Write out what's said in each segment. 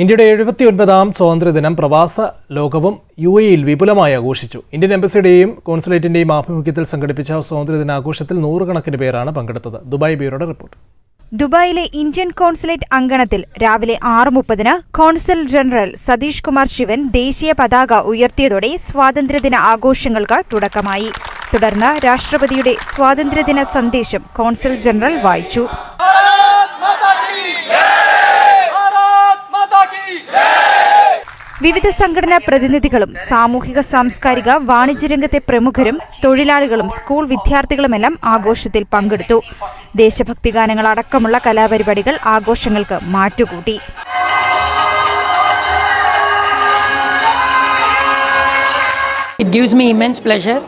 ഇന്ത്യയുടെ എഴുപത്തിയൊൻപതാം സ്വാതന്ത്ര്യദിനം പ്രവാസ ലോകവും യു എയിൽ വിപുലമായി ആഘോഷിച്ചു. ഇന്ത്യൻ എംബസിയുടെയും കോൺസുലേറ്റിന്റെയും ആഭിമുഖ്യത്തിൽ സംഘടിപ്പിച്ച സ്വാതന്ത്ര്യദിനാഘോഷത്തിൽ നൂറുകണക്കിന് പേരാണ് പങ്കെടുത്തത്. ദുബായ് ബ്യൂറോയുടെ റിപ്പോർട്ട്. ദുബായിലെ ഇന്ത്യൻ കോൺസുലേറ്റ് അങ്കണത്തിൽ രാവിലെ ആറ് മുപ്പതിന് കോൺസുൽ ജനറൽ സതീഷ് കുമാർ ശിവൻ ദേശീയ പതാക ഉയർത്തിയതോടെ സ്വാതന്ത്ര്യദിന ആഘോഷങ്ങൾക്ക് തുടക്കമായി. തുടർന്ന് രാഷ്ട്രപതിയുടെ സ്വാതന്ത്ര്യദിന സന്ദേശം കോൺസുൽ ജനറൽ വായിച്ചു. വിവിധ സംഘടനാ പ്രതിനിധികളും സാമൂഹിക സാംസ്കാരിക വാണിജ്യ രംഗത്തെ പ്രമുഖരും തൊഴിലാളികളും സ്കൂൾ വിദ്യാർത്ഥികളുമെല്ലാം ആഘോഷത്തിൽ പങ്കെടുത്തു. ദേശഭക്തി ഗാനങ്ങൾ അടക്കമുള്ള കലാപരിപാടികൾ ആഘോഷങ്ങൾക്ക് മാറ്റുകൂട്ടി. It gives me immense pleasure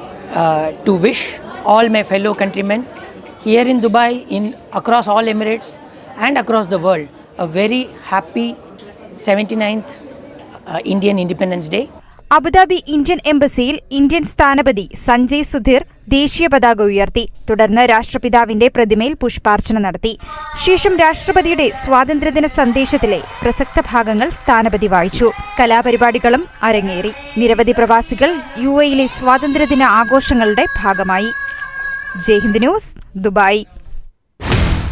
to wish all my fellow countrymen here in Dubai in across all Emirates and across the world a very happy seventy ninth uh, independence day Abu Dhabi Indian എംബസിയിൽ Indian സ്ഥാനപതി സഞ്ജയ് സുധീർ ദേശീയ പതാക ഉയർത്തി. തുടർന്ന് രാഷ്ട്രപിതാവിന്റെ പ്രതിമയിൽ പുഷ്പാർച്ചന നടത്തി. ശേഷം രാഷ്ട്രപതിയുടെ സ്വാതന്ത്ര്യദിന സന്ദേശത്തിലെ പ്രസക്ത ഭാഗങ്ങൾ സ്ഥാനപതി വായിച്ചു. കലാപരിപാടികളും അരങ്ങേറി. നിരവധി പ്രവാസികൾ യു എയിലെ സ്വാതന്ത്ര്യദിന ആഘോഷങ്ങളുടെ ഭാഗമായി. Jaihind news Dubai.